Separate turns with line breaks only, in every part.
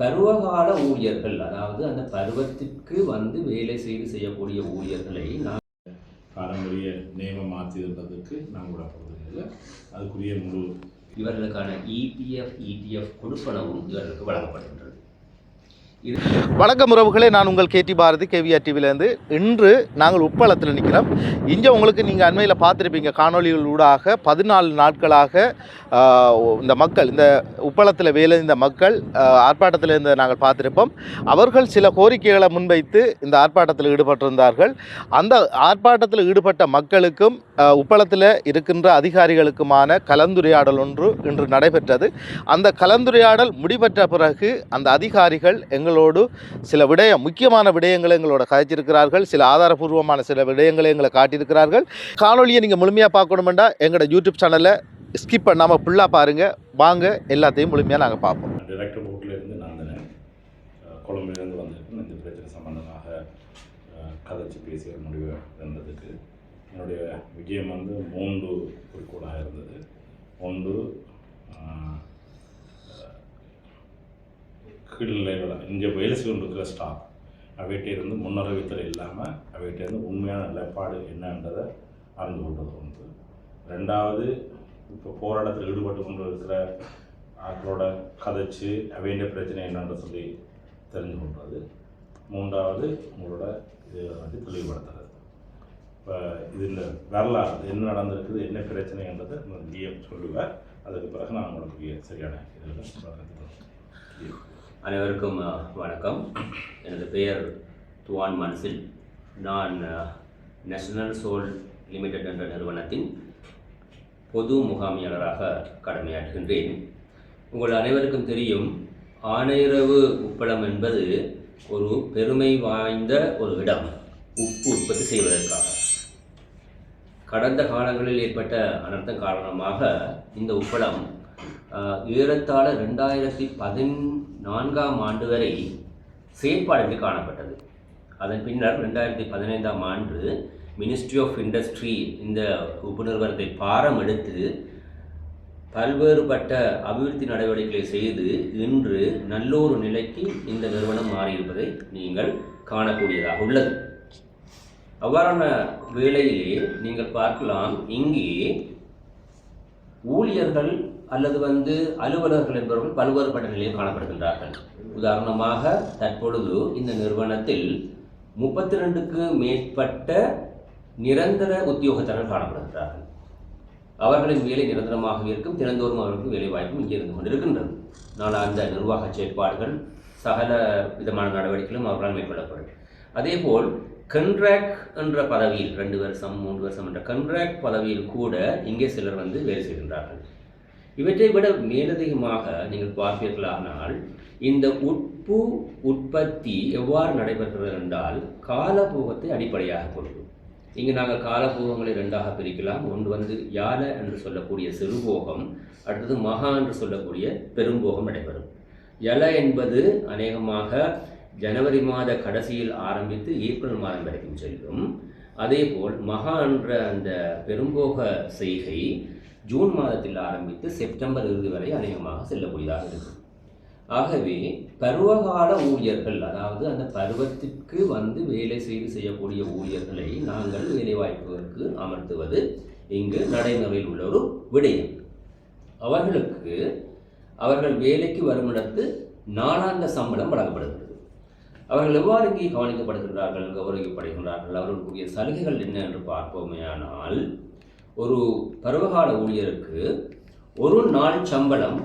பருவகால ஊழியர்கள் அதாவது அந்த பருவத்திற்கு வந்து வேலை செய்து செய்யக்கூடிய ஊழியர்களை நான்
பாரம்பரிய நியமம் நாங்கள் விட போகிறது இல்லை அதுக்குரிய முழு
இவர்களுக்கான E இபிஎஃப் இடிஎஃப் கொடுப்பனவும் இவர்களுக்கு வழங்கப்படுகின்றது இது
வணக்கம் உறவுகளே நான் உங்கள் கேடி பாரதி கேவிஆர் டிவிலேருந்து இன்று நாங்கள் உப்பளத்தில் நிற்கிறோம் இங்கே உங்களுக்கு நீங்கள் அண்மையில் பார்த்துருப்பீங்க காணொளிகள் ஊடாக பதினாலு நாட்களாக இந்த மக்கள் இந்த உப்பளத்தில் வேலை இந்த மக்கள் ஆர்ப்பாட்டத்தில் இருந்த நாங்கள் பார்த்துருப்போம். அவர்கள் சில கோரிக்கைகளை முன்வைத்து இந்த ஆர்ப்பாட்டத்தில் ஈடுபட்டிருந்தார்கள். அந்த ஆர்ப்பாட்டத்தில் ஈடுபட்ட மக்களுக்கும் உப்பளத்தில் இருக்கின்ற அதிகாரிகளுக்குமான கலந்துரையாடல் ஒன்று இன்று நடைபெற்றது. அந்த கலந்துரையாடல் முடிவற்ற பிறகு அந்த அதிகாரிகள் எங்கள் எங்களோடு சில விடயம் முக்கியமான விடயங்களை எங்களோட கதைச்சிருக்கிறார்கள். சில ஆதாரபூர்வமான சில விடயங்களை எங்களை காட்டியிருக்கிறார்கள். காணொலியை நீங்கள் முழுமையாக பார்க்கணுமெண்டா எங்களோட யூடியூப் சேனலை ஸ்கிப் பண்ணாமல் ஃபுல்லாக பாருங்கள் வாங்க எல்லாத்தையும் முழுமையாக நாங்கள் பார்ப்போம்.
டிரெக்டர் போர்ட்டில் நான் தானே கொழும்பிலிருந்து வந்திருக்கேன். இந்த பிரச்சனை சம்பந்தமாக கதைச்சு பேசிய முடிவு இருந்ததுக்கு என்னுடைய விஜயம் வந்து மூன்று குறிக்கோளாக இருந்தது. ஒன்று அஹ், கீழ்நிலைகள் இங்கே வேலை செய்து கொண்டிருக்கிற ஸ்டாஃப் அவைகிட்ட இருந்து முன்னறிவித்தல் இல்லாமல் அவைகிட்டேருந்து உண்மையான நிலைப்பாடு என்னன்றதை அறிந்து கொண்டது ஒன்று ரெண்டாவது இப்போ போராட்டத்தில் ஈடுபட்டு கொண்டு இருக்கிற ஆக்களோட கதைச்சு அவையின் பிரச்சனை என்னன்னு சொல்லி தெரிஞ்சு கொள்வது. மூன்றாவது உங்களோட இதை வந்து தெளிவுபடுத்துறது. இப்போ இதில் வரலாறு என்ன நடந்திருக்குது என்ன பிரச்சனைன்றதை டிஎம் சொல்லுவேன். அதுக்கு பிறகு நான் உங்களுக்கு சரியான இதில்
அனைவருக்கும் வணக்கம். எனது பெயர் துவான் மன்சில். நான் நேஷனல் சோல் லிமிடெட் என்ற நிறுவனத்தின் பொது முகாமியாளராக கடமையாற்றுகின்றேன். உங்கள் அனைவருக்கும் தெரியும் ஆனையிறவு உப்பளம் என்பது ஒரு பெருமை வாய்ந்த ஒரு இடம் உப்பு உற்பத்தி செய்வதற்காக. கடந்த காலங்களில் ஏற்பட்ட அனர்த்தம் காரணமாக இந்த உப்பளம் ஏறத்தாழ ரெண்டாயிரத்தி நான்காம் ஆண்டு வரை செயற்பாடின்றி காணப்பட்டது. அதன் பின்னர் ரெண்டாயிரத்தி பதினைந்தாம் ஆண்டு மினிஸ்ட்ரி ஆஃப் இண்டஸ்ட்ரி இந்த உபநிறுவனத்தை பாரம் எடுத்து பல்வேறுபட்ட அபிவிருத்தி நடவடிக்கைகளை செய்து இன்று நல்லொரு நிலைக்கு இந்த நிறுவனம் மாறியிருப்பதை நீங்கள் காணக்கூடியதாக உள்ளது. அவ்வாறான வேளையிலே நீங்கள் பார்க்கலாம் இங்கே ஊழியர்கள் அல்லது வந்து அலுவலர்கள் என்பவர்கள் பல்வேறுபட்ட நிலையில் காணப்படுகின்றார்கள். உதாரணமாக தற்பொழுது இந்த நிறுவனத்தில் முப்பத்தி ரெண்டுக்கு மேற்பட்ட நிரந்தர உத்தியோகத்தர்கள் காணப்படுகின்றார்கள். அவர்களின் வேலை நிரந்தரமாக இருக்கும் தினந்தோறும் அவர்களுக்கு வேலை வாய்ப்பும் இங்கே இருந்து கொண்டிருக்கின்றது. ஆனால் அந்த நிர்வாக செயற்பாடுகள் சகல விதமான நடவடிக்கைகளும் அவர்களால் மேற்கொள்ளப்படும். அதேபோல் கன்ட்ராக்ட் என்ற பதவியில் ரெண்டு வருஷம் மூன்று வருஷம் என்ற கன்ட்ராக்ட் பதவியில் கூட இங்கே சிலர் வந்து வேலை செய்கின்றார்கள். இவற்றை விட மேலதிகமாக நீங்கள் பார்ப்பீர்களானால் இந்த உட்பு உற்பத்தி எவ்வாறு நடைபெறுகிறது என்றால் காலபோகத்தை அடிப்படையாக கொண்டு இங்கு நாங்கள் காலபோகங்களை ரெண்டாக பிரிக்கலாம். ஒன்று வந்து யால என்று சொல்லக்கூடிய சிறுபோகம் அடுத்தது மகா என்று சொல்லக்கூடிய பெரும்போகம் நடைபெறும். யல என்பது அநேகமாக ஜனவரி மாத கடைசியில் ஆரம்பித்து ஏப்ரல் மாதம் வரைக்கும் செல்லும். அதேபோல் மகா என்ற அந்த பெரும்போக செய்கை ஜூன் மாதத்தில் ஆரம்பித்து செப்டம்பர் இறுதி வரை அநேகமாக செல்லக்கூடியதாக இருக்கும். ஆகவே பருவகால ஊழியர்கள் அதாவது அந்த பருவத்திற்கு வந்து வேலை செய்து செய்யக்கூடிய ஊழியர்களை நாங்கள் வேலைவாய்ப்புகளுக்கு அமர்த்துவது இங்கு நடைமுறையில் உள்ள ஒரு விடயம். அவர்களுக்கு அவர்கள் வேலைக்கு வருமிடத்து நாளாந்த சம்பளம் வழங்கப்படுகிறது. அவர்கள் எவ்வாறு இங்கே கவனிக்கப்படுகின்றார்கள் கௌரவிக்கப்படுகிறார்கள் அவர்களுக்குரிய சலுகைகள் என்ன என்று பார்ப்போமேயானால் ஒரு பருவகால ஊழியருக்கு ஒரு நாள் சம்பளம்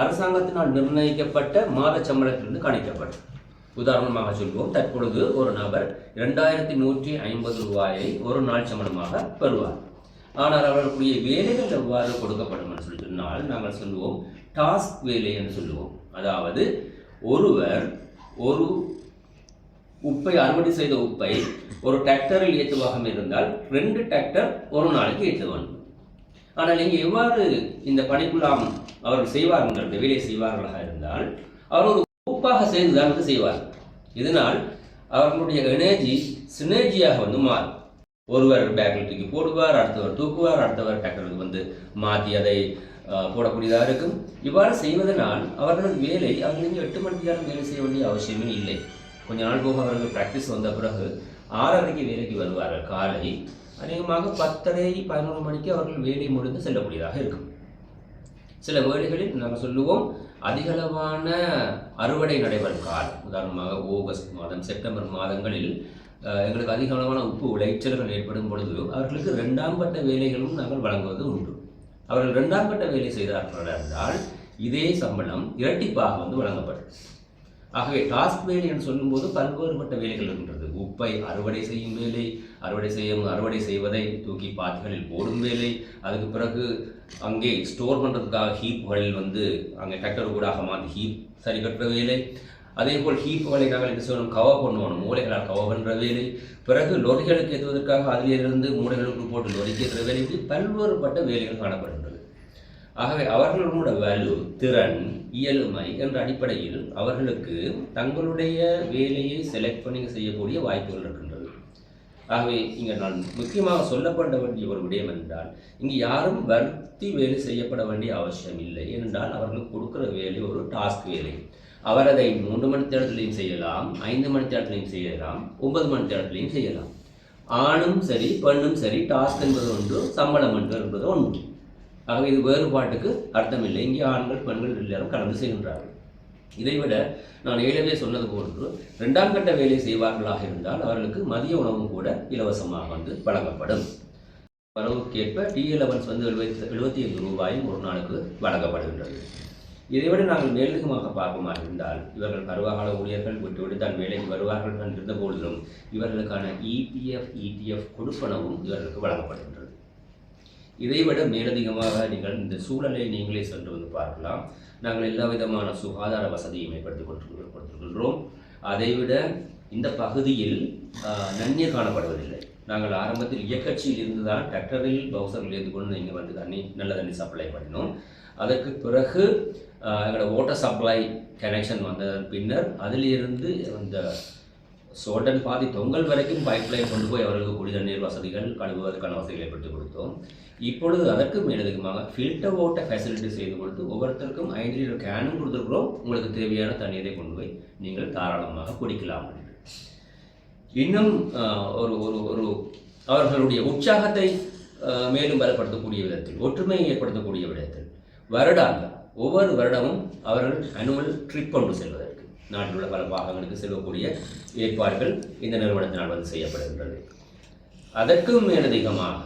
அரசாங்கத்தினால் நிர்ணயிக்கப்பட்ட மாத சம்பளத்திலிருந்து கணிக்கப்படும். உதாரணமாக சொல்வோம் தற்பொழுது ஒரு நபர் இரண்டாயிரத்தி நூற்றி ஐம்பது ரூபாயை ஒரு நாள் சம்பளமாக பெறுவார். ஆனால் அவர்களுடைய வேலைகள் எவ்வாறு கொடுக்கப்படும் என்று சொல்லி சொன்னால் நாங்கள் சொல்லுவோம் டாஸ்க் வேலை என்று சொல்லுவோம் அதாவது ஒருவர் ஒரு உப்பை அறுவடை செய்த உப்பை ஒரு டிராக்டரில் ஏற்றுவாக இருந்தால் ரெண்டு டிராக்டர் ஒரு நாளைக்கு ஏற்ற வேண்டும். ஆனால் இங்கே எவ்வாறு இந்த பணிக்குலாம் அவர்கள் செய்வார்கள் இந்த வேலையை செய்வார்களாக இருந்தால் அவர் ஒரு உப்பாக செய்துதான் வந்து செய்வார். இதனால் அவர்களுடைய எனர்ஜி சினர்ஜியாக வந்து மாறும். ஒருவர் பேக்கில் தூக்கி போடுவார் அடுத்தவர் தூக்குவார் அடுத்தவர் டிராக்டருக்கு வந்து மாற்றி அதை போடக்கூடியதாக இருக்கும். இவ்வாறு செய்வதனால் அவர்களது வேலை அவர்கள் இங்கே எட்டு மணி நேரம் வேலை செய்ய வேண்டிய அவசியமே இல்லை. கொஞ்ச நாள் போக அவர்கள் ப்ராக்டிஸ் வந்த பிறகு ஆறரைக்கு வேலைக்கு வருவார்கள். காலை அநேகமாக பத்தரை பதினோரு மணிக்கு அவர்கள் வேலை முடிந்து செல்லக்கூடியதாக இருக்கும். சில வேலைகளில் நாங்கள் சொல்லுவோம் அதிகளவான அறுவடை நடைபெறும் காலம். உதாரணமாக ஆகஸ்ட் மாதம் செப்டம்பர் மாதங்களில் எங்களுக்கு எங்களுக்கு அதிகளவான உப்பு விளைச்சல்கள் ஏற்படும் பொழுது அவர்களுக்கு ரெண்டாம் கட்ட வேலைகளும் நாங்கள் வழங்குவது உண்டு. அவர்கள் ரெண்டாம் கட்ட வேலை செய்தார்கள் என்றால் இதே சம்பளம் இரட்டிப்பாக வந்து வழங்கப்படும். ஆகவே டாஸ்க் வேலை என்று சொல்லும்போது பல்வேறுபட்ட வேலைகள் இருக்கின்றது. உப்பை அறுவடை செய்யும் வேலை அறுவடை செய்யும் அறுவடை செய்வதை தூக்கி பாத்திகளில் போடும் வேலை அதுக்கு பிறகு அங்கே ஸ்டோர் பண்ணுறதுக்காக ஹீப்புகளில் வந்து அங்கே டிராக்டர் கூடாக மாற்றி ஹீப் சரி கட்டுற வேலை. அதே போல் ஹீப்புகளை நாங்கள் என்ன செய்யணும்? கவர் பண்ணுவோம் மூளைகளால் கவர் பண்ணுற வேலை. பிறகு லொரிகளுக்கு ஏற்றுவதற்காக அதிலிருந்து மூளைகளுக்கு போட்டு லொரிக்கு ஏற்றுற வேலை இப்படி பல்வேறுபட்ட வேலைகள் காணப்படுகின்றன. ஆகவே அவர்களோட வலு திறன் இயலுமை என்ற அடிப்படையில் அவர்களுக்கு தங்களுடைய வேலையை செலக்ட் பண்ணி செய்யக்கூடிய வாய்ப்புகள் இருக்கின்றது. ஆகவே இங்கே நான் முக்கியமாக சொல்லப்பட வேண்டிய ஒரு விடயம் என்றால் இங்கு யாரும் வருத்தி வேலை செய்யப்பட வேண்டிய அவசியம் இல்லை. ஏனென்றால் அவர்களுக்கு கொடுக்குற வேலை ஒரு டாஸ்க் வேலை. அவர் அதை மூன்று மணி நேரத்திலையும் செய்யலாம் ஐந்து மணி நேரத்திலையும் செய்யலாம் ஒன்பது மணி நேரத்திலையும் செய்யலாம். ஆணும் சரி பெண்ணும் சரி டாஸ்க் என்பது ஒன்று சம்பளம் என்பது ஒன்று. ஆகவே இது வேறுபாட்டுக்கு அர்த்தமில்லை. இங்கே ஆண்கள் பெண்கள் எல்லாரும் கலந்து செய்கின்றார்கள். இதைவிட நான் ஏழவே சொன்னது போன்று இரண்டாம் கட்ட வேலை செய்வார்களாக இருந்தால் அவர்களுக்கு மதிய உணவும் கூட இலவசமாக வந்து வழங்கப்படும். வரவுக்கேற்ப டி அலவன்ஸ் வந்து எழுபத்தி எழுபத்தி ஐந்து ரூபாயும் ஒரு நாளுக்கு வழங்கப்படுகின்றது. இதைவிட நாங்கள் மேலதிகமாக பார்ப்போமாக இருந்தால் இவர்கள் பருவகால ஊழியர்கள் விட்டுவிட்டு தான் வேலைக்கு வருவார்கள் இருந்த போதிலும் இவர்களுக்கான இபிஎஃப் இடிஎஃப் கொடுப்பனவும் இவர்களுக்கு வழங்கப்படுகின்றது. இதைவிட மேலதிகமாக நீங்கள் இந்த சூழலை நீங்களே சென்று வந்து பார்க்கலாம். நாங்கள் எல்லா விதமான சுகாதார வசதியும் ஏற்படுத்தி கொண்டு கொடுத்திருக்கின்றோம் அதைவிட இந்த பகுதியில் ஆஹ், காணப்படுவதில்லை. நாங்கள் ஆரம்பத்தில் இயக்கட்சியில் இருந்து தான் டக்டரில் பவுசர்கள் ஏற்றுக்கொண்டு இங்கே வந்து தண்ணி நல்ல தண்ணி சப்ளை பண்ணினோம். அதற்கு பிறகு எங்களோட வாட்டர் சப்ளை கனெக்ஷன் வந்ததன் பின்னர் அதிலிருந்து அந்த சோடன் பாதி தொங்கல் வரைக்கும் பைப்லைன் கொண்டு போய் அவர்களுக்கு குடி தண்ணீர் வசதிகள் கழுவுவதற்கான வசதிகளை ஏற்படுத்தி கொடுத்தோம். இப்பொழுது அதற்கு மேலதிகமாக ஃபில்டர் வாட்டர் ஃபெசிலிட்டி செய்து கொடுத்து ஒவ்வொருத்தருக்கும் ஐந்து லிட்டர் கேனும் கொடுத்துருக்குறோம். உங்களுக்கு தேவையான தண்ணீரை கொண்டு போய் நீங்கள் தாராளமாக குடிக்கலாம் இன்னும் ஒரு ஒரு ஒரு அவர்களுடைய உற்சாகத்தை மேலும் பலப்படுத்தக்கூடிய விதத்தில் ஒற்றுமையை ஏற்படுத்தக்கூடிய விதத்தில் வருடாந்த ஒவ்வொரு வருடமும் அவர்கள் அனுவல் ட்ரிப் கொண்டு செல்வதற்கு நாட்டில் உள்ள பல பாகங்களுக்கு செல்லக்கூடிய ஏற்பாடுகள் இந்த நிறுவனத்தினால் வந்து செய்யப்படுகின்றது. அதற்கும் மேலதிகமாக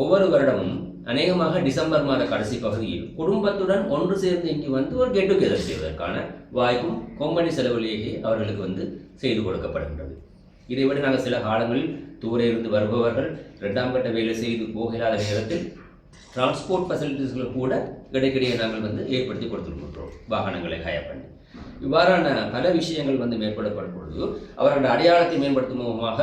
ஒவ்வொரு வருடமும் அநேகமாக டிசம்பர் மாத கடைசி பகுதியில் குடும்பத்துடன் ஒன்று சேர்ந்து இங்கு வந்து ஒரு கெட் டுகெதர் செய்வதற்கான வாய்ப்பும் கொம்பனி செலவிலேயே அவர்களுக்கு வந்து செய்து கொடுக்கப்படுகின்றது. இதைவிட நாங்கள் சில காலங்களில் தூரே இருந்து வருபவர்கள் இரண்டாம் கட்ட வேலை செய்து போகிறாத நேரத்தில் டிரான்ஸ்போர்ட் ஃபெசிலிட்டிஸ்கள் கூட இடைக்கிடையே நாங்கள் வந்து ஏற்படுத்தி கொடுத்துருக்கின்றோம் வாகனங்களை ஹயர் பண்ணி. இவ்வாறான பல விஷயங்கள் வந்து மேற்கொள்ளப்படும் பொழுது அவர்களுடைய அடையாளத்தை மேம்படுத்தும் முகமாக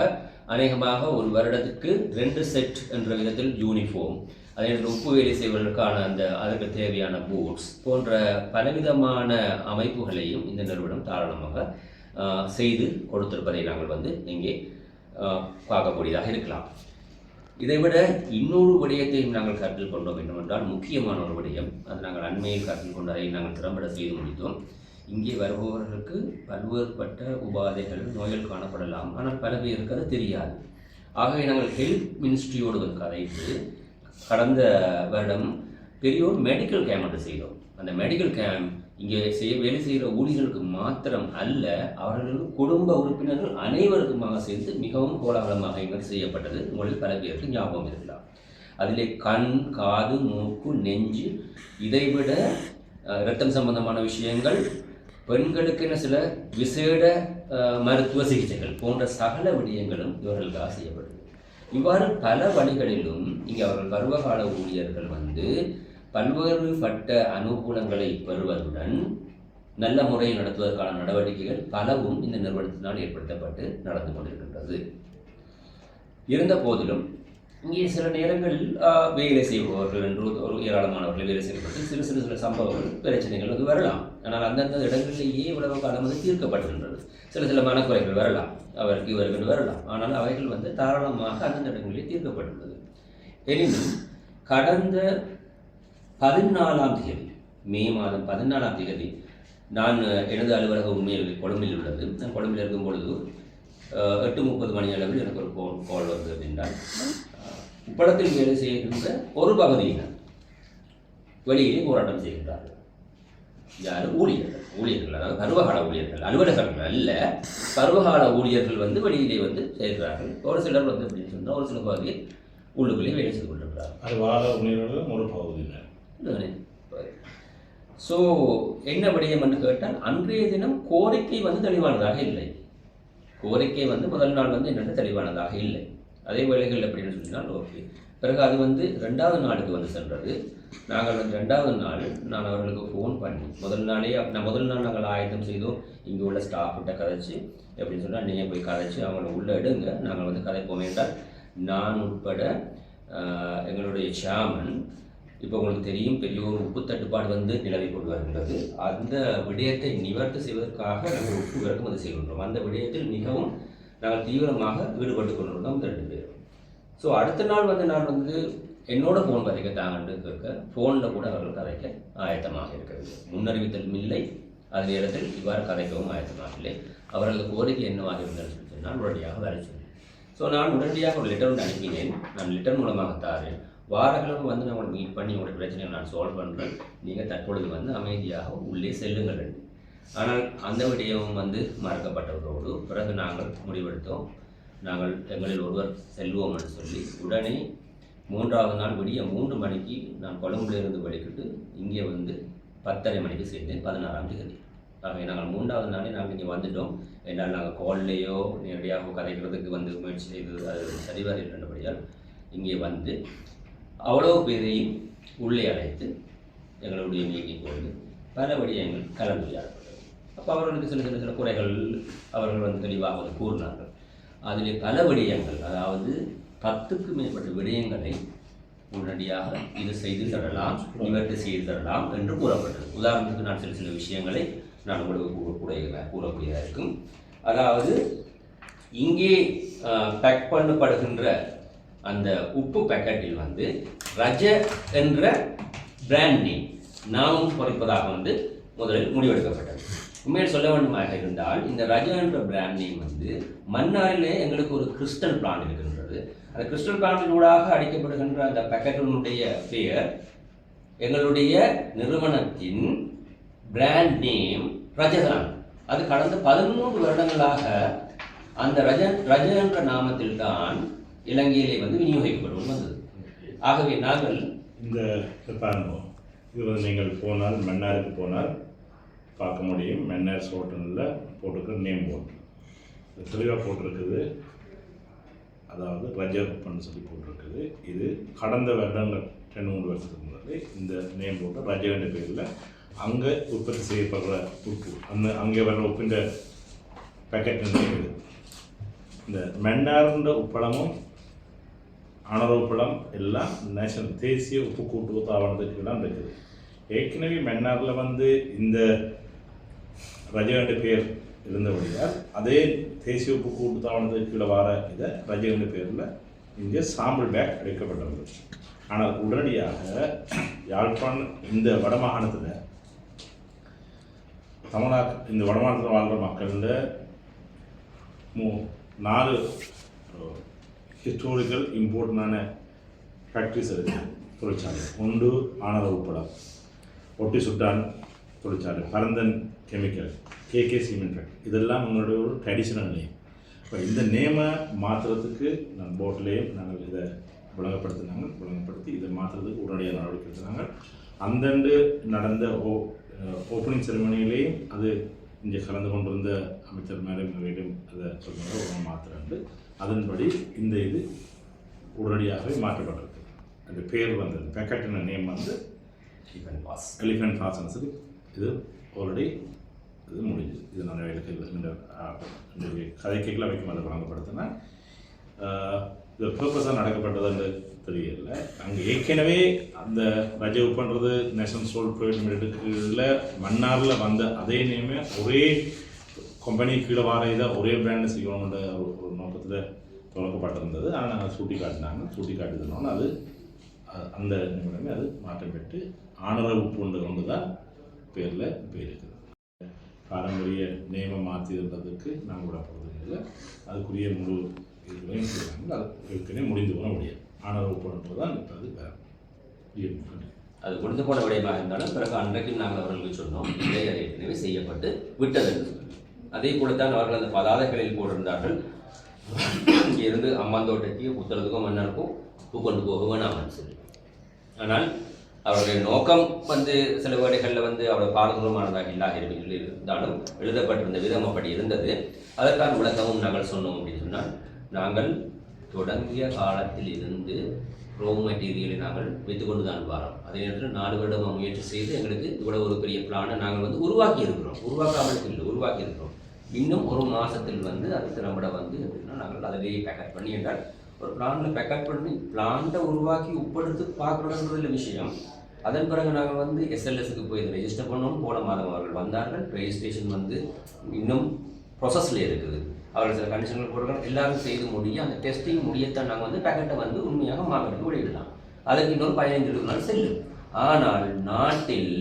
அநேகமாக ஒரு வருடத்துக்கு ரெண்டு செட் என்ற விதத்தில் யூனிஃபார்ம் அதே நேரத்தில் உப்பு வேலை செய்வதற்கான அந்த அதற்கு தேவையான பூட்ஸ் போன்ற பலவிதமான அமைப்புகளையும் இந்த நிறுவனம் தாராளமாக செய்து கொடுத்திருப்பதை நாங்கள் வந்து இங்கே பார்க்கக்கூடியதாக இருக்கலாம். இதைவிட இன்னொரு விடயத்தையும் நாங்கள் கருத்தில் கொண்டோம் என்னவென்றால் முக்கியமான ஒரு விடயம் அது நாங்கள் அண்மையில் கருத்தில் கொண்டதை நாங்கள் திறம்பட செய்து முடித்தோம். இங்கே வருபவர்களுக்கு பல்வேறுபட்ட உபாதைகள் நோய்கள் காணப்படலாம். ஆனால் பல பேருக்கு அது தெரியாது. ஆகவே நாங்கள் ஹெல்த் மினிஸ்ட்ரியோடு வந்து கதைத்து கடந்த வருடம் பெரிய ஒரு மெடிக்கல் கேம்ப் ஒன்று செய்தோம். அந்த மெடிக்கல் கேம்ப் இங்கே செய்ய வேலை செய்கிற ஊழியர்களுக்கு மாத்திரம் அல்ல அவர்களுக்கு குடும்ப உறுப்பினர்கள் அனைவருக்குமாக சேர்ந்து மிகவும் கோலாகலமாக இங்கே செய்யப்பட்டது. உங்களில் பல பேருக்கு ஞாபகம் இருக்கலாம். அதிலே கண் காது மூக்கு நெஞ்சு இதைவிட அஹ், இரத்தம் சம்பந்தமான விஷயங்கள் பெண்களுக்கென சில விசேட மருத்துவ சிகிச்சைகள் போன்ற சகல விடயங்களும் இவர்களுக்காக செய்யப்படுது இவ்வாறு பல வழிகளிலும் இங்கே அவர்கள் பருவகால ஊழியர்கள் வந்து பல்வேறுபட்ட அனுகூலங்களை பெறுவதுடன் நல்ல முறையில் நடத்துவதற்கான நடவடிக்கைகள் பலவும் இந்த நிறுவனத்தினால் ஏற்படுத்தப்பட்டு நடந்து கொண்டிருக்கின்றது. இருந்த போதிலும் இங்கே சில நேரங்களில் வேலை செய்பவர்கள் என்று ஒரு- ஏராளமானவர்கள் வேலை செய்யப்பட்டு சிறு சிறு சில சம்பவங்கள் பிரச்சனைகள் வந்து வரலாம். ஆனால் அந்தந்த இடங்களிலேயே இவ்வளவு காலம் வந்து தீர்க்கப்படுகின்றது சில சில மனக்குறைகள் வரலாம். அவருக்கு இவர்கள் வரலாம். ஆனால் அவைகள் வந்து தாராளமாக அந்தந்த இடங்களிலே தீர்க்கப்பட்டுள்ளது எனினும் கடந்த பதினாலாம் தேதி மே மாதம் பதினாலாம் தேதி நான் எனது அலுவலக உண்மையில் கொழும்பில் உள்ளது. நான் கொழும்பில் இருக்கும் பொழுது எட்டு முப்பது மணி அளவில் எனக்கு ஒரு ஃபோன் கால் வந்தது அப்படின்றால் அஹ், உப்பளத்தில் வேலை செய்கின்ற ஒரு பகுதியினர் வெளியிலே போராட்டம் செய்கின்றார்கள். யார் ஊழியர்கள் ஊழியர்கள் அதாவது பருவகால ஊழியர்கள் அலுவலகர்கள் அல்ல பருவகால ஊழியர்கள் வந்து வெளியிலே வந்து செய்கிறார்கள் ஒரு சிலர் வந்து அப்படின்னு சொன்னால் ஒரு சில பகுதியில் உள்ளுக்குள்ளே வேலை செய்து கொண்டிருக்கிறார்கள்.
வாழ உணர்வுகளும் ஒரு பகுதியினர்.
ஸோ என்ன விடயம் என்று கேட்டால் அன்றைய தினம் கோரிக்கை வந்து தெளிவானதாக இல்லை. கோரிக்கை வந்து முதல் நாள் வந்து என்னென்ன தெளிவானதாக இல்லை. அதே வேளைகள் அப்படின்னு சொன்னால் ஓகே. பிறகு அது வந்து ரெண்டாவது நாளுக்கு வந்து சென்றது. நாங்கள் வந்து ரெண்டாவது நாள் நான் அவர்களுக்கு ஃபோன் பண்ணி முதல் நாளே நான் முதல் நாள் நாங்கள் ஆயத்தம் செய்தோம். இங்கே உள்ள ஸ்டாஃப்கிட்ட கதைச்சு எப்படின்னு சொன்னால் நீங்கள் போய் கதைச்சு அவங்கள உள்ள எடுங்க. நாங்கள் வந்து கதைப்போம் என்றால் நான் உட்பட எங்களுடைய ஷாமன் இப்போ உங்களுக்கு தெரியும் பெரிய ஒரு உப்பு தட்டுப்பாடு வந்து நிலவி கொண்டு வருகின்றது. அந்த விடயத்தை நிவர்த்தி செய்வதற்காக நாங்கள் உப்பு இறக்குமதி செய்கின்றோம். அந்த விடயத்தில் மிகவும் நாங்கள் தீவிரமாக ஈடுபட்டு கொண்டிருந்தோம் இந்த ரெண்டு பேரும். ஸோ அடுத்த நாள் வந்து நான் வந்து என்னோட ஃபோன் கதைக்க தாங்கன்னு கேட்க ஃபோனில் கூட அவர்கள் கதைக்க ஆயத்தமாக இருக்கிறது. முன்னறிவித்தலும் இல்லை. அதே நேரத்தில் இவ்வாறு கதைக்கவும் ஆயத்தமாக இல்லை. அவர்களது கோரிக்கை என்னவாக இருந்தது நான் சொன்னால் உடனடியாக வர சொன்னேன் ஸோ நான் உடனடியாக ஒரு லெட்டர் ஒன்று அனுப்பினேன். நான் லெட்டர் மூலமாக தாரேன் வாரக்கிழமை வந்து நான் உங்களை மீட் பண்ணி உங்களுடைய பிரச்சனையை நான் சால்வ் பண்ணுறேன் நீங்கள் தற்பொழுது வந்து அமைதியாக உள்ளே செல்லுங்கள் என்று. ஆனால் அந்த விடயமும் வந்து மறக்கப்பட்டவரோடு பிறகு நாங்கள் முடிவெடுத்தோம். நாங்கள் எங்களில் ஒருவர் செல்வோம் என்று சொல்லி உடனே மூன்றாவது நாள் விடிய மூன்று மணிக்கு நான் கொழும்புலேருந்து வெளிக்கிட்டு இங்கே வந்து பத்தரை மணிக்கு சேர்ந்தேன் பதினாறாம் தேதி. ஆகவே நாங்கள் மூன்றாவது நாளே நாங்கள் இங்கே வந்துட்டோம். என்றால் நாங்கள் கால்லையோ நேரடியாக கதைக்கிறதுக்கு வந்து முயற்சி செய்து அது சரிவர இல்லைன்றபடியால் இங்கே வந்து அவ்வளோ பேரையும் உள்ளே அழைத்து எங்களுடைய மீட்டிங் கொண்டு பல வடிவங்கள் கலந்துரையாடப்பட்டது அப்போ அவர்களுக்கு சில சில சில குறைகள் அவர்கள் வந்து தெளிவாக வந்து கூறினார்கள். அதிலே பல விடயங்கள் அதாவது பத்துக்கு மேற்பட்ட விடயங்களை உடனடியாக இது செய்து தரலாம் இவற்றை செய்து தரலாம் என்று கூறப்பட்டது. உதாரணத்துக்கு நான் சில சில விஷயங்களை நான் உங்களுக்கு கூறக்கூடிய கூறக்கூடியதாக இருக்கும். அதாவது இங்கே பேக் பண்ணப்படுகின்ற அந்த உப்பு பேக்கெட்டில் வந்து ரஜ என்ற பிராண்ட் நேம் நாமும் குறைப்பதாக வந்து முதலில் முடிவெடுக்கப்பட்டது. உண்மையில் சொல்ல வேண்டுமாக இருந்தால் இந்த ரஜ என்ற பிராண்ட் நேம் வந்து மன்னாரிலே எங்களுக்கு ஒரு கிறிஸ்டல் பிளான் இருக்கின்றது. அந்த கிறிஸ்டல் பிளான்டினூடாக அடிக்கப்படுகின்ற அந்த பேக்கெட்டினுடைய பெயர் எங்களுடைய நிறுவனத்தின் பிராண்ட் நேம் ரஜதான் அது கடந்த பதிமூன்று வருடங்களாக அந்த ரஜ ரஜ என்ற நாமத்தில் தான் இலங்கையிலே வந்து விநியோகிக்கப்படும் வந்தது ஆகவே நாங்கள்
இந்த இதை பாருங்க இது வந்து நீங்கள் போனால் மன்னாருக்கு போனால் பார்க்க முடியும். மன்னார் ஹோட்டலில் போட்டிருக்கிற நேம் போர்டு தெளிவாக போட்டிருக்குது. அதாவது ரஜப்பன்னு சொல்லி போட்டிருக்குது. இது கடந்த வருடங்கள் ரெண்டு மூணு வருஷத்துக்கு முன்னாடி இந்த நேம் போட்டு ரஜகண்ட பேரில் அங்கே உற்பத்தி செய்யப்படுற உப்பு அந்த அங்கே வர்ற உப்பின் பேக்கெட் இது இந்த மன்னார்ன்ற உப்பளமும் அணர எல்லாம் நேஷனல் தேசிய உப்பு கூட்டுறவு தாவணத்துக்கு தான் இருக்குது. ஏற்கனவே மன்னாரில் வந்து இந்த ரஜகண்டு பேர் இருந்தபடியால் அதே தேசிய உப்பு கூட்டு தாவணத்துக்கு கீழே வர இதை ரஜகண்டு பேரில் இங்கே சாம்பிள் பேக் அடிக்கப்பட்டுள்ளது ஆனால் உடனடியாக யாழ்ப்பாண் இந்த வடமாகாணத்தில் தமிழா இந்த வடமாநிலத்தில் வாழ்கிற மக்களில் மூ நாலு ஹிஸ்டோரிக்கல் இம்பார்ட்டண்டான ஃபேக்ட்ரிஸ் இருக்குது தொழிற்சாலை ஒன்று ஆனத உப்படம் ஒட்டி சுட்டான் தொழிற்சாலை Paranthan chemical KK cement factory இதெல்லாம் உங்களுடைய ஒரு ட்ரெடிஷ்னல் நேம் இப்போ இந்த நேமை மாற்றுறதுக்கு நான் போர்ட்லேயும் நாங்கள் இதை விளங்கப்படுத்தினாங்க விளங்கப்படுத்தி இதை மாற்றுறதுக்கு உடனடியாக நடவடிக்கை எடுத்தாங்க அந்தண்டு நடந்த ஓ ஓப்பனிங் செரமனியிலேயும் அது இங்கே கலந்து கொண்டிருந்த அமைச்சர் மேலும் மீண்டும் அதை சொல்லுங்கள் ஒரு மாத்திரண்டு அதன்படி இந்த இது உடனடியாகவே மாற்றப்பட்டிருக்கு. அந்த பேர் வந்தது. பேக்கெட்டின நேம் வந்து
பாஸ்
எலிஃபென்ட் ஃபாசன் சொல்லி இது ஆல்ரெடி இது முடிஞ்சது. இது நான் இந்த கதைக்கைகளை வைக்கும் அதை வழங்கப்படுத்தினா இது பர்பஸாக நடக்கப்பட்டதுன்னு தெரியல. அங்கே ஏற்கனவே அந்த ரஜவு பண்ணுறது நேஷனல் சோல் ப்ரைவேட் லிமிடெட்டுக்குள்ள மன்னாரில் வந்த அதே நேமே ஒரே கம்பெனி கீழே வர இதை ஒரே பிராண்டில் செய்யணுன்ற ஒரு தொடக்கப்பட்டிருந்தது. ஆனால் நாங்கள் சுட்டி காட்டினாங்க சுட்டி காட்டுதுனோன்னு அது அந்த நிமிடமே அது மாற்றம் பெற்று ஆணரவு பூண்டு கொண்டு தான் பேரில் இப்போ இருக்குது பாரம்பரிய நேமம் மாற்றிடுறதுக்கு நாங்கள் விடப்படுறது இல்லை. அதுக்குரிய முழு இதுகளையும் செய்வாங்க அது ஏற்கனவே முடிந்து போன முடியாது ஆணரவு பூண்டு தான் இப்போ அது வேறு
அது கொடுத்து போன விடயமாக இருந்தாலும் பிறகு அன்றைக்கு நாங்கள் அவர்களுக்கு சொன்னோம். இதை ஏற்கனவே செய்யப்பட்டு விட்டது. அதே போல தான் அவர்கள் அந்த பதாதைகளில் போட்டிருந்தார்கள். இங்கே இருந்து அம்மாந்தோட்டைக்கு புத்தளத்துக்கும் மன்னருக்கும் பூ கொண்டு போக நான் சொல்லி. ஆனால் அவருடைய நோக்கம் வந்து சில வேடைகளில் வந்து அவருடைய பாரதூரமானதாக இல்லாத இருந்தாலும் எழுதப்பட்டிருந்த விதம் அப்படி இருந்தது. அதற்கான விளக்கமும் நாங்கள் சொன்னோம் அப்படின்னு சொன்னால் நாங்கள் தொடங்கிய காலத்தில் இருந்து ரோ மெட்டீரியலை நாங்கள் வைத்துக்கொண்டு தான் வரோம். அதே நேரத்தில் நாலு வருடம் முயற்சி செய்து எங்களுக்கு இவ்வளவு ஒரு பெரிய பிளானை நாங்கள் வந்து உருவாக்கி இருக்கிறோம் உருவாக்காமல் இல்லை உருவாக்கி இருக்கிறோம் இன்னும் ஒரு மாதத்தில் வந்து அது திறம்பட வந்து எப்படின்னா நாங்கள் அதிலேயே பேக்கப் பண்ணி என்றால் ஒரு பிளானில் பேக்கப் பண்ணி பிளான்ட்டை உருவாக்கி உட்படுத்து பார்க்கணுன்றதில் விஷயம். அதன் பிறகு நாங்கள் வந்து எஸ்எல்எஸ்க்கு போய் இதை ரெஜிஸ்டர் பண்ணோம். போன மாதம் அவர்கள் வந்தார்கள். ரெஜிஸ்ட்ரேஷன் வந்து இன்னும் ப்ரொசஸில் இருக்குது. அவர்கள் சில கண்டிஷன்கள் போடுறாங்க எல்லாரும் செய்து முடிய அந்த டெஸ்டிங் முடியத்தான் நாங்கள் வந்து பேக்கெட்டை வந்து உண்மையாக மார்க்கெட்டுக்கு வெளியிடலாம். அதுக்கு இன்னொரு பதினைந்து இருபது நாள் செல்லும். ஆனால் நாட்டில்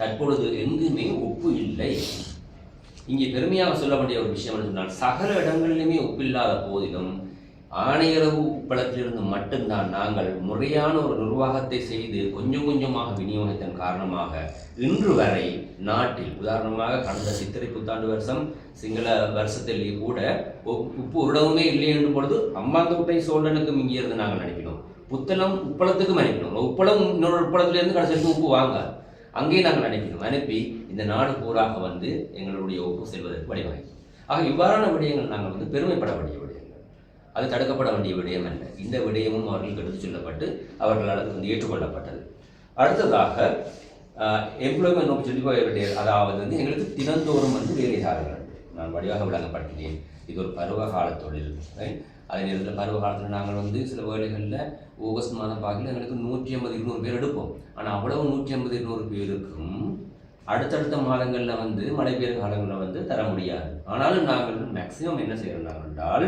தற்பொழுது எங்குமே உப்பு இல்லை. இங்கே பெருமையாக சொல்ல வேண்டிய ஒரு விஷயம் என்ன சொன்னால் சகல இடங்களிலுமே ஒப்பில்லாத போதிலும் ஆணையரவு உப்பளத்திலிருந்து மட்டும்தான் நாங்கள் முறையான ஒரு நிர்வாகத்தை செய்து கொஞ்சம் கொஞ்சமாக விநியோகித்தன் காரணமாக இன்று வரை நாட்டில் உதாரணமாக கடந்த சித்திரை புத்தாண்டு வருஷம் சிங்கள வருஷத்தில் கூட உப்- உப்பு உருடவுமே இல்லை என்று பொழுது அம்பாந்தோட்டை சோழனுக்கும் இங்கே இருந்து நாங்கள் அனுப்பினோம். புத்தளம் உப்பளத்துக்கும் அனுப்பினோம். உப்பளம் இன்னொரு உப்பளத்திலிருந்து கடைசிக்கு உப்பு வாங்காது. அங்கே நாங்கள் அனுப்பினோம் அனுப்பி இந்த நாடு பூராக வந்து எங்களுடைய ஒப்பு செல்வதற்கு வழிவகை. ஆக இவ்வாறான விடயங்கள் நாங்கள் வந்து பெருமைப்பட வேண்டிய விடயங்கள். அது தடுக்கப்பட வேண்டிய விடயம் அல்ல. இந்த விடயமும் அவர்களுக்கு எடுத்துச் சொல்லப்பட்டு அவர்களால் அது வந்து ஏற்றுக்கொள்ளப்பட்டது. அடுத்ததாக எம்ப்ளாய்மெண்ட் நோக்கி சொல்லி அதாவது வந்து எங்களுக்கு தினந்தோறும் வந்து வேலைதாரர்கள் நான் வடிவாக விளங்கப்படுத்தினேன். இது ஒரு பருவகால தொழில்? அதே நேரத்தில் பருவ காலத்தில் நாங்கள் வந்து சில வேலைகளில் ஆகஸ்ட் மாதம் பார்க்கல எங்களுக்கு நூற்றி ஐம்பது இருநூறு பேர் எடுப்போம். ஆனால் அவ்வளவு நூற்றி ஐம்பது இருநூறு பேருக்கும் அடுத்தடுத்த மாதங்களில் வந்து மழை பெய்யும் காலங்களில் வந்து தர முடியாது. ஆனாலும் நாங்கள் மேக்ஸிமம் என்ன செய்கிறோம் என்றால்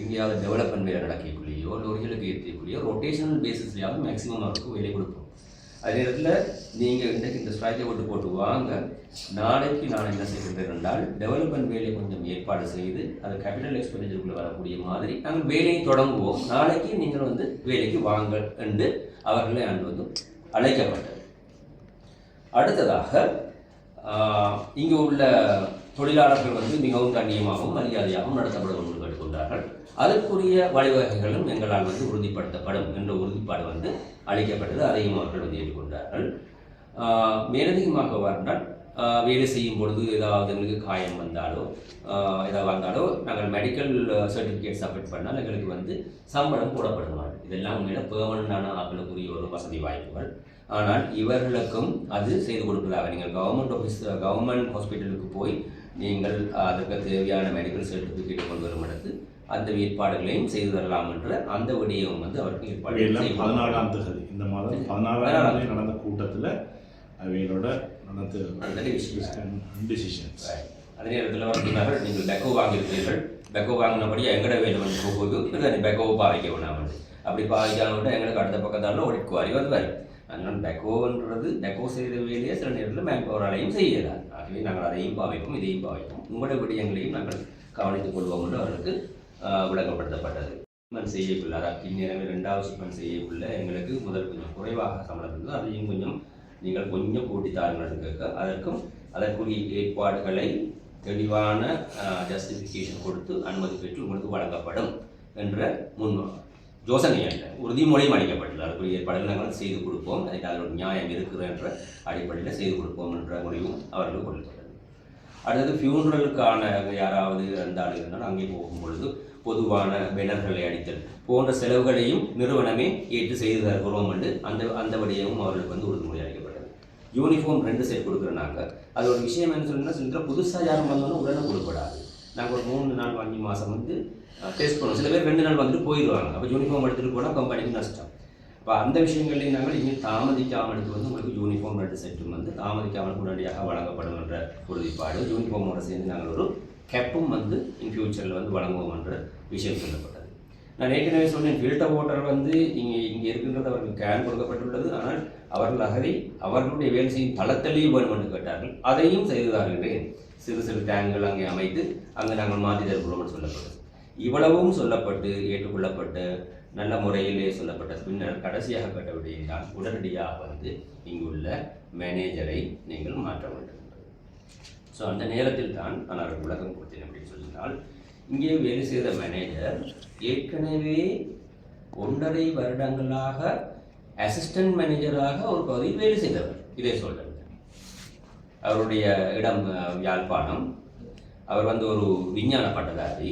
எங்கேயாவது டெவலப்மெண்ட் வேலை நடக்கக்குள்ளேயோ லோரிகளுக்கு ஏற்றக்குள்ளேயோ ரொட்டேஷனல் பேசிஸ்லையாவது மேக்ஸிமம் அவருக்கு வேலை கொடுப்போம். அதே நேரத்தில் நீங்கள் இன்றைக்கு இந்த ஸ்ட்ரைக்கை விட்டு போட்டு வாங்க. நாளைக்கு நான் என்ன செய்கிறேன் என்றால் டெவலப்மெண்ட் வேலையை கொஞ்சம் ஏற்பாடு செய்து அது கேபிட்டல் எக்ஸ்பெண்டிச்சருக்குள்ளே வரக்கூடிய மாதிரி நாங்கள் வேலையை தொடங்குவோம். நாளைக்கு நீங்கள் வந்து வேலைக்கு வாங்க என்று அவர்களை அன்று வந்து அழைக்கப்பட்டது. அடுத்ததாக இங்கே உள்ள தொழிலாளர்கள் வந்து மிகவும் கண்ணியமாகவும் மரியாதையாகவும் நடத்தப்படும் கொண்டார்கள் அதற்குரிய வழிவகைகளும் எங்களால் வந்து உறுதிப்படுத்தப்படும் என்ற உறுதிப்பாடு வந்து அளிக்கப்பட்டது. அதையும் அவர்கள் வந்து ஏற்றுக்கொண்டார்கள். மேலதிகமாக வந்தால் வேலை செய்யும் பொழுது ஏதாவது எங்களுக்கு காயம் வந்தாலோ ஏதாவது வந்தாலோ நாங்கள் மெடிக்கல் சர்டிஃபிகேட் சப்மிட் பண்ணால் எங்களுக்கு வந்து சம்பளம் போடப்படுவாங்க இதெல்லாம் உங்களிடம் பெர்மனண்டான ஆக்களுக்குரிய ஒரு வசதி வாய்ப்புகள். ஆனால் இவர்களுக்கும் அது செய்து கொடுப்பதாக நீங்கள் கவர்மெண்ட் ஆஃபீஸ் கவர்மெண்ட் ஹாஸ்பிட்டலுக்கு போய் நீங்கள் அதற்கு தேவையான மெடிக்கல் சர்டிஃபிகேட் கொண்டு வரும் இடத்து அந்த ஏற்பாடுகளையும் செய்து தரலாம் என்ற அந்த விடயம் வந்து அவருக்கு ஏற்பாடு.
பதினாலாம் தேதி. இந்த மாதம் பதினாலாம் தேதி நடந்த கூட்டத்தில் அவைகளோட நடந்த டிசிஷன்ஸ்
அதே நேரத்தில் அவர் சொன்னார்கள் நீங்கள் பெக்கோ வாங்கியிருக்கிறீர்கள். பெக்கோ வாங்கினபடி எங்கட வேலை வந்து போகுது பெக்கோவை பாவிக்க வேணாம் அப்படி பாவிக்காமட்டு எங்களுக்கு அடுத்த பக்கத்தால ஒடிக்குவாரி வருவார். அதனால் பெக்கோன்றது பெக்கோ செய்த வேலையை சில நேரத்தில் மேன் பவராலையும் செய்யலாம் ஆகவே நாங்கள் அதையும் பாவிப்போம் இதையும் பாவிப்போம். உங்களுடைய விடயங்களையும் நாங்கள் கவனித்துக் கொள்வோம் என்று அவருக்கு விளக்கப்படுத்தப்பட்டது. விளங்கப்படுத்தப்பட்டது செய்யக்குள்ள அதாவது இந்நேரமே ரெண்டாவது ஷிப்மெண்ட் செய்யக்குள்ள எங்களுக்கு முதல் கொஞ்சம் குறைவாக சம்பளம் இருந்தது. அதையும் கொஞ்சம் நீங்கள் கொஞ்சம் கூட்டி தாருங்கள் கேட்க அதற்கும் அதற்குரிய ஏற்பாடுகளை தெளிவான ஜஸ்டிஃபிகேஷன் கொடுத்து அனுமதி பெற்று உங்களுக்கு வழங்கப்படும் என்ற முன் யோசனை அல்ல உறுதிமொழியும் அளிக்கப்பட்டது அதற்குரிய ஏற்பாடுகள் நாங்கள் செய்து கொடுப்போம். அதுக்கு அதில் நியாயம் இருக்குது என்ற அடிப்படையில் செய்து கொடுப்போம் என்ற முடிவும் அவர்கள் கொடுத்தது அடுத்தது ஃபியூனரலுக்கான யாராவது இருந்தாலும் இருந்தாலும் அங்கே போகும் பொழுது பொதுவான பேனர்களை அடித்தல் போன்ற செலவுகளையும் நிறுவனமே ஏற்று செய்து தருகிறோம் என்று அந்த அந்த விடயமும் அவர்களுக்கு வந்து உறுதிமொழி அளிக்கப்பட்டது. யூனிஃபார்ம் ரெண்டு செட் கொடுக்குறோம் நாங்கள் அது ஒரு விஷயம் என்ன சொன்னால் புதுசாக யாரும் வந்தோன்னா உடனே கொடுக்கப்படாது நாங்கள் ஒரு மூணு நாள் அஞ்சு மாதம் வந்து டெஸ்ட் பண்ணுவோம் சில பேர் ரெண்டு நாள் வந்துட்டு போயிடுவாங்க அப்போ யூனிஃபார்ம் எடுத்துகிட்டு போனால் கம்பெனிக்கு நஷ்டம். இப்போ அந்த விஷயங்களையும் நாங்கள் இனிமேல் எடுத்து வந்து உங்களுக்கு யூனிஃபார்ம் ரெண்டு செட்டும் வந்து தாமதிக்காமல் உடனடியாக வழங்கப்படும் என்ற உறுதிப்பாடு யூனிஃபார்மோட சேர்ந்து நாங்கள் ஒரு கெப்பும் வந்து இன் ஃபியூச்சரில் வந்து வழங்குவோம் என்ற விஷயம் சொல்லப்பட்டது. நான் ஏற்கனவே சொன்னேன் ஃபில்டர் வாட்டர் வந்து இங்கே இங்கே இருக்கின்றது அவர்களுக்கு கேன் கொடுக்கப்பட்டுள்ளது. ஆனால் அவர்கள் அதை அவர்களுடைய வேலை செய்யும் தளத்திலேயே வேணும் என்று கேட்டார்கள். அதையும் செய்து தருகின்றேன் சிறு சிறு டேங்குகள் அங்கே அமைத்து அங்கே நாங்கள் மாற்றி தருகிறோம் என்று இவ்வளவும் சொல்லப்பட்டு ஏற்றுக்கொள்ளப்பட்டு நல்ல முறையிலே சொல்லப்பட்ட பின்னர் கடைசியாக கட்ட விடையினால் உடனடியாக வந்து இங்குள்ள மேனேஜரை நீங்கள் மாற்ற வேண்டும். ஸோ அந்த நேரத்தில் தான் நான் அவருக்கு உலகம் கொடுத்தேன் அப்படின்னு சொல்லினால் இங்கே வேலை செய்த மேனேஜர் ஏற்கனவே ஒன்றரை வருடங்களாக அசிஸ்டன்ட் மேனேஜராக ஒரு பகுதியில் வேலை செய்தவர். இதை சொல்கிறேன் அவருடைய இடம் யாழ்ப்பாணம். அவர் வந்து ஒரு விஞ்ஞான பட்டதாரி.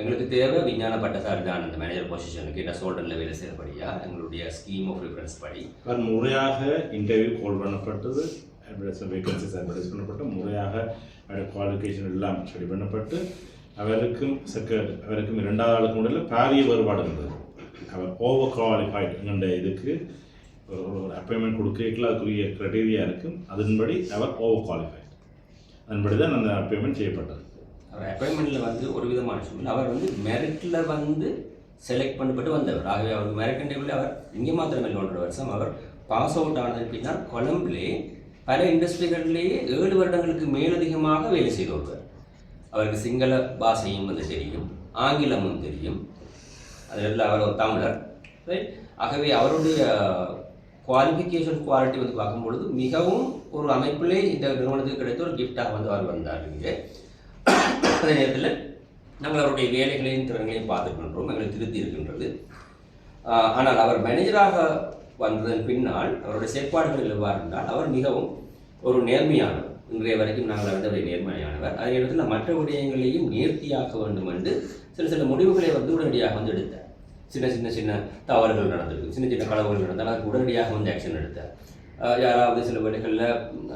எங்களுக்கு தேவை விஞ்ஞான பட்டதாரி தான் அந்த மேனேஜர் பொசிஷனுக்கு என்ன சோல்டரில் வேலை செய்தபடியா எங்களுடைய ஸ்கீம் ஆஃப் ரெஃபரன்ஸ் படி.
அவர் முறையாக இன்டர்வியூ கால் பண்ணப்பட்டது வேகன்சிஸ் அட்வர்டைஸ் பண்ணப்பட்டு முறையாக குவாலிஃபிகேஷன் எல்லாம் ஸ்டடி பண்ணப்பட்டு அவருக்கும் செக்க அவருக்கும் இரண்டாவது ஆளுக்கு முடியல பாரிய வேறுபாடு இருந்தது அவர் ஓவர் குவாலிஃபைடு என்ற இதுக்கு ஒரு அப்பாயின்மெண்ட் கொடுக்கல அதுக்குரிய க்ரைட்டீரியா இருக்குது அதன்படி அவர் ஓவர் குவாலிஃபைட் அதன்படி தான் அந்த அப்பாயின்மெண்ட் செய்யப்பட்டது.
அவர் அப்பாயின்மெண்ட்டில் வந்து ஒரு விதமான சூழ்நிலை. அவர் வந்து மெரிட்டில் வந்து செலக்ட் பண்ணப்பட்டு வந்தவர். ஆகவே அவருக்கு மெரிட் டேபிள் அவர் இங்கே மாத்திரமில்லை ஒன்றரை வருஷம் அவர் பாஸ் அவுட் ஆனதன் பின்னர் கொலம்பிலே பல இண்டஸ்ட்ரிகளிலேயே ஏழு வருடங்களுக்கு மேலதிகமாக வேலை செய்து வருவார். அவருக்கு சிங்கள பாஷையும் வந்து தெரியும் ஆங்கிலமும் தெரியும். அதில் அவர் ஒரு தமிழர். ரைட் ஆகவே அவருடைய குவாலிஃபிகேஷன் குவாலிட்டி வந்து பார்க்கும்பொழுது மிகவும் ஒரு அமைப்பிலே இந்த நிறுவனத்துக்கு கிடைத்த ஒரு கிஃப்டாக வந்து அவர் வந்தார் இங்கே. அதே நேரத்தில் நாங்கள் அவருடைய வேலைகளையும் திறன்களையும் பார்த்துக்கின்றோம் எங்களை திருத்தி இருக்கின்றது. ஆனால் அவர் மேனேஜராக வந்ததன் பின்னால் அவருடைய செயற்பாடுகள் எவ்வாறு என்றால் அவர் மிகவும் ஒரு நேர்மையானவர். இன்றைய வரைக்கும் நாங்கள் அறிந்தவரை நேர்மையானவர். அதே நேரத்தில் மற்ற விடயங்களையும் நேர்த்தியாக்க வேண்டும் என்று சில சில முடிவுகளை வந்து உடனடியாக வந்து எடுத்தார். சின்ன சின்ன சின்ன தவறுகள் நடந்திருக்கு. சின்ன சின்ன களவுகள் நடந்தால் அதுக்கு உடனடியாக வந்து ஆக்ஷன் எடுத்தார். யாராவது சில வேலைகளில்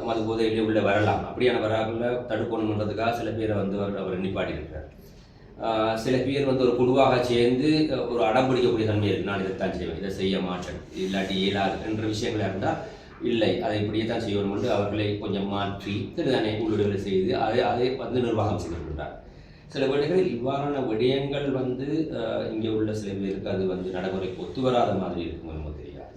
மது போதையிலே உள்ள வரலாம். அப்படியான வராகளில் தடுக்கணுன்றதுக்காக சில பேரை வந்து அவர் அவர் நிப்பாட்டியிருக்கிறார். சில பேர் வந்து ஒரு குழுவாக சேர்ந்து ஒரு அடம் பிடிக்கக்கூடிய தன்மை இருக்கு. நான் இதைத்தான் செய்வேன். இதை செய்ய மாட்டேன். இல்லாட்டி இயலாது என்ற விஷயங்களாக இருந்தால் இல்லை. அதை இப்படியே தான் செய்யணும் என்று அவர்களை கொஞ்சம் மாற்றி திருதானே உள்ளுடலை செய்து அதை அதை வந்து நிர்வாகம் செய்திருக்கின்றார் சில வேளைகளில் இவ்வாறான விடயங்கள் வந்து இங்கே உள்ள சில பேருக்கு அது வந்து நடைமுறைக்கு ஒத்து வராத மாதிரி இருக்கும் என்னமோ தெரியாது.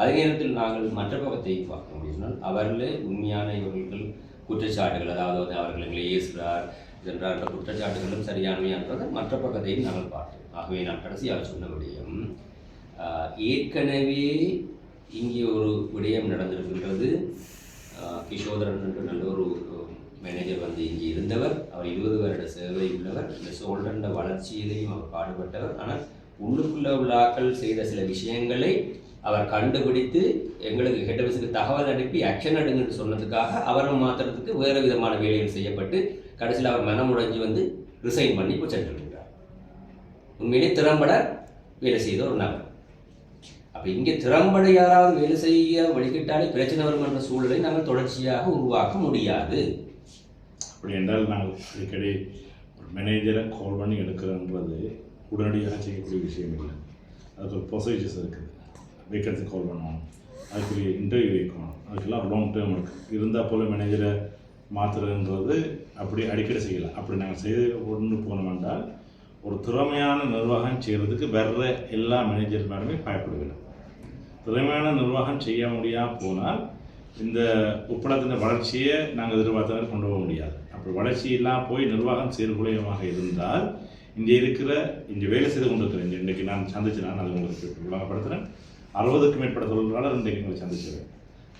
அதே நேரத்தில் நாங்கள் மற்ற பக்கத்தை பார்க்க முடியும்னால் அவர்களே உண்மையான இவர்கள் குற்றச்சாட்டுகள் அதாவது வந்து அவர்கள் எங்களை ஏசுகிறார் என்ற குற்றச்சாட்டுகளும் சரியானவையான்றதை மற்ற பக்கத்தையும் நாங்கள் பார்த்தோம் ஆகவே நான் கடைசியாக சொன்ன விடயம் ஏற்கனவே இங்கே ஒரு விடயம் நடந்திருக்கின்றது. கிஷோதரன் என்ற நல்ல ஒரு மேனேஜர் வந்து இங்கே இருந்தவர் அவர் இருபது வருட சேவை உள்ளவர் இந்த சோழண்ட வளர்ச்சியிலையும் அவர் பாடுபட்டவர். ஆனால் உள்ளுக்குள்ள விழாக்கள் செய்த சில விஷயங்களை அவர் கண்டுபிடித்து எங்களுக்கு ஹெட்டபிஸுக்கு தகவல் அனுப்பி ஆக்ஷன் எடுங்கன்னு சொன்னதுக்காக அவரை மாற்றுறதுக்கு வேறு விதமான வேலைகள் செய்யப்பட்டு கடைசியில் அவர் மனமுடைஞ்சு வந்து ரிசைன் பண்ணி இப்போ சென்றிருக்கிறார். உண்மையிலே திறம்பட வேலை செய்த ஒரு நபர். அப்போ இங்கே திறம்பட யாராவது வேலை செய்ய வழிகிட்டாலே பிரச்சனை வரும் என்ற சூழலை நாங்கள் தொடர்ச்சியாக உருவாக்க முடியாது.
அப்படி என்றால் நாங்கள் அடிக்கடி ஒரு மேனேஜரை கால் பண்ணி எடுக்கிறன்றது உடனடியாக செய்யக்கூடிய விஷயம் இல்லை. அதுக்கு ஒரு ப்ரொசீஜர்ஸ் இருக்குது வேக்கன்சி கால் பண்ணணும். அதுக்குரிய இன்டர்வியூ வைக்கணும். அதுக்கெல்லாம் லாங் டேர்ம் இருக்குது இருந்தால் போல் மேனேஜரை மாற்றுறதுன்றது அப்படி அடிக்கடி செய்யலாம் அப்படி நாங்கள் செய்து கொண்டு போனோம் என்றால் ஒரு திறமையான நிர்வாகம் செய்கிறதுக்கு வர்ற எல்லா மேனேஜர் மேலுமே பயப்படுவில்லை திறமையான நிர்வாகம் செய்ய முடியாமல் போனால் இந்த உப்பளத்தின் வளர்ச்சியை நாங்கள் எதிர்பார்த்த கொண்டு போக முடியாது. அப்புறம் வளர்ச்சி எல்லாம் போய் நிர்வாகம் சீர்குலையமாக இருந்தால் இங்கே இருக்கிற இங்கே வேலை செய்து கொண்டிருக்கிறேன் இங்கே இன்றைக்கு நான் சந்திச்சு நான் அதை உங்களுக்கு விளங்கப்படுத்துகிறேன் அறுபதுக்கும் மேற்பட்ட தொழிலாளர் இன்றைக்கு உங்களை சந்திச்சிருவேன்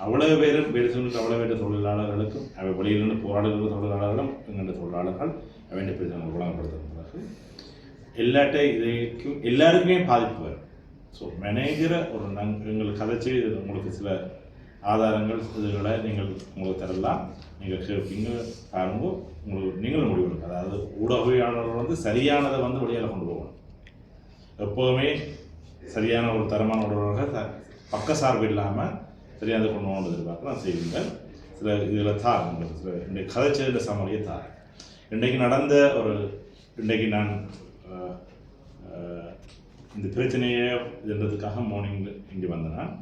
அவ்வளவு பேரும் வேலை செய்கிற அவ்வளவு பேர் தொழிலாளர்களுக்கும் அவை வெளியிலிருந்து போராடுகிற தொழிலாளர்களும் எங்கள் தொழிலாளர்கள் அவை பிரச்சனை விளங்கப்படுத்துகின்றார்கள் எல்லாட்ட இதைக்கும் எல்லாருக்குமே பாதிப்பு வரும். ஸோ மேனேஜரை ஒரு நங் எங்களுக்கு கதைச்சு உங்களுக்கு சில ஆதாரங்கள் இதுகளை நீங்கள் உங்களுக்கு தரலாம். நீங்கள் கேட்பீங்க பாருங்க உங்களுக்கு நீங்களும் முடிவெடுங்க அதாவது ஊடகவியாளர்கள் வந்து சரியானதை வந்து வெளியால் கொண்டு போகணும். எப்போவுமே சரியான ஒரு தரமான உடல்கள் பக்க சார்பு இல்லாமல் சரியானதை கொண்டு போகணும் எதிர்பார்க்கலாம் செய்வீங்கள் சில இதில் தார் உங்களுக்கு சில இன்றைக்கு கதைச்சதில் சமரியை தார். இன்றைக்கு நடந்த ஒரு இன்றைக்கு நான் இந்த பிரச்சனையை இதுன்றதுக்காக மார்னிங் இங்கே வந்தேன்